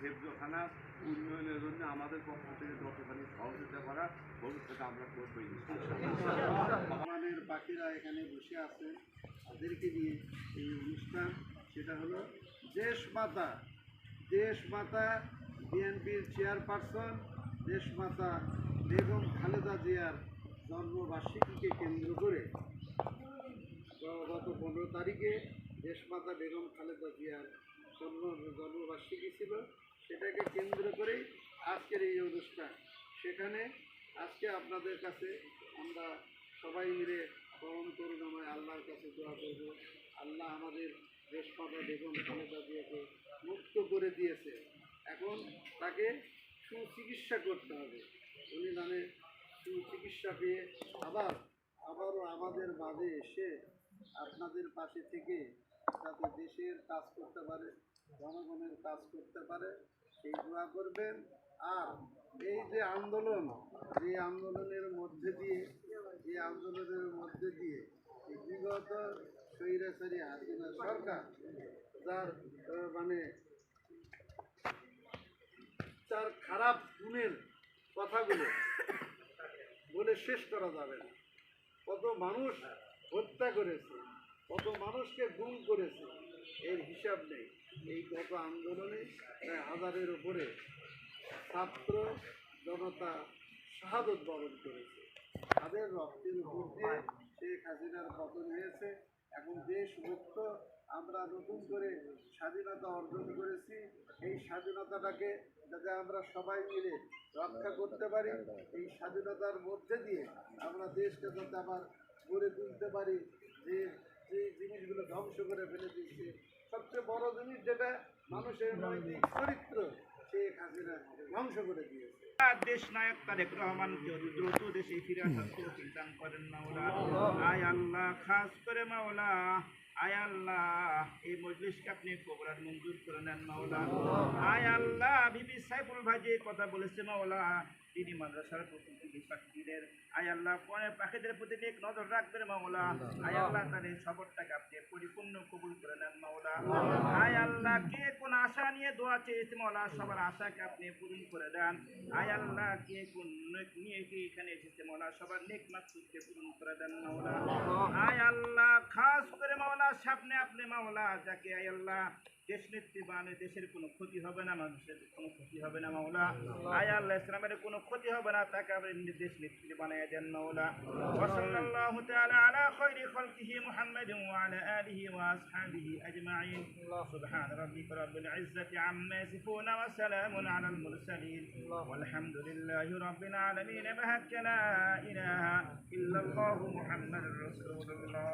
হেফজখানা উন্নয়নের জন্য আমাদের পক্ষ থেকে যতখানি সহযোগিতা করা, ভবিষ্যতে আমরা করব। আমাদের বাকিরা এখানে বসে আছেন তাদেরকে নিয়ে এই অনুষ্ঠান, সেটা হলো দেশমাতা দেশমাতা বিএনপির চেয়ারপারসন দেশমাতা বেগম খালেদা জিয়ার জন্মবার্ষিকীকে কেন্দ্র করে গত পনেরো তারিখে দেশমাতা বেগম খালেদা জিয়ার জন্ম জন্মবার্ষিকী ছিল সেটাকে কেন্দ্র করেই আজকের এই অনুষ্ঠান। সেখানে আজকে আপনাদের কাছে আমরা সবাই মিলে পরম করুণাময় আল্লাহর কাছে দোয়া করব। আল্লাহ আমাদের দেশমাতা বেগম খালেদা জিয়াকে মুক্ত করে দিয়েছে। এখন তাকে সুচিকিৎসা করতে হবে। উনি মানে সুচিকিৎসা পেয়ে আবার, আবারও আমাদের মাঝে এসে আপনাদের পাশে থেকে যাতে দেশের কাজ করতে পারে। জনগণের কাজ করতে পারে, সেই দোয়া করবেন। আর এই যে আন্দোলন, যে আন্দোলনের মধ্যে দিয়ে, যে আন্দোলনের মধ্যে দিয়ে বিগত স্বৈরাচারী হাসিনা সরকার, যার মানে তার খারাপ গুণের কথাগুলো বলে শেষ করা যাবে না। কত মানুষ হত্যা করেছে, কত মানুষকে গুম করেছে, এর হিসাব নেই। এই গত আন্দোলনে প্রায় হাজারের উপরে ছাত্র জনতা শাহাদত বরণ করেছে। তাদের রক্তের উপর দিয়ে শেখ হাসিনার পতন হয়েছে এখন দেশ মুক্ত। আমরা নতুন করে স্বাধীনতা অর্জন করেছি। এই স্বাধীনতাটাকে যাতে আমরা সবাই মিলে রক্ষা করতে পারি, এই স্বাধীনতার মধ্যে দিয়ে আমরা দেশকে যাতে আবার গড়ে তুলতে পারি, যে যে জিনিসগুলো ধ্বংস করে ফেলে দিচ্ছে সবচেয়ে বড় জিনিস যেটা মানুষের নৈতিক চরিত্র শেখ হাসিনা ধ্বংস করে দিয়েছে। দেশ নায়ক তারেক রহমান দ্রুত দেশে ফিরে আসার চিন্তা করেন মাওলা। আয় আল্লাহ খাস করে মাওলা। আয় আল্লাহ এই মজলিসকে আপনি কবরাত মঞ্জুর করে নেন মাওলা। আয় আল্লাহ বিবি সাইফুল ভাই যে কথা বলেছে মাওলা। তিনি মাদ্রাসার প্রতি পাখিদের আয় আল্লাহ পরে পাখিদের প্রতি এক নজর রাখবেন মাওলা। আয় আল্লাহ তাদের সবরটাকে আপনি পরিপূর্ণ কবুল করে নেন মাওলা। আয় আল্লাহ কে কোন আশা নিয়ে দোয়া চেয়েছে মাওলা? সবার আশাকে আপনি পূরণ করে দেন। আয় আল্লাহ কে কোন নিয়ে কি এখানে এসেছে মাওলা? সবার নেক মাকসুদকে পূরণ করে দেন মাওলা। আয় আল্লাহ খাস করে মাওলা মাওলা সামনে আপনি মাওলা যাকে আই আল্লাহ দেশ নেত্রী বানে দেশের কোনো ক্ষতি হবে না মানুষের কোনো ক্ষতি হবে না মাওলা। আই আল্লাহ ইসলামের কোনো ক্ষতি হবে না তাকে আপনি দেশ নেত্রী বানাই দেন মাওলা। ওয়াসাল্লাল্লাহু তাআলা আলা খায়রি খালকিহি মুহাম্মাদিন ওয়া আলা আলিহি ওয়া আসহাবিহি আজমাইন। সুবহান রাব্বিকা রাব্বিল ইজ্জাতি আম্মা ইয়াসিফুন ওয়া সালামুন আলাল মুরসালিন। ওয়ালহামদুলিল্লাহি রাব্বিল আলামিন। বাহাক্কা লা ইলাহা ইল্লাল্লাহু মুহাম্মাদুর রাসূলুল্লাহ।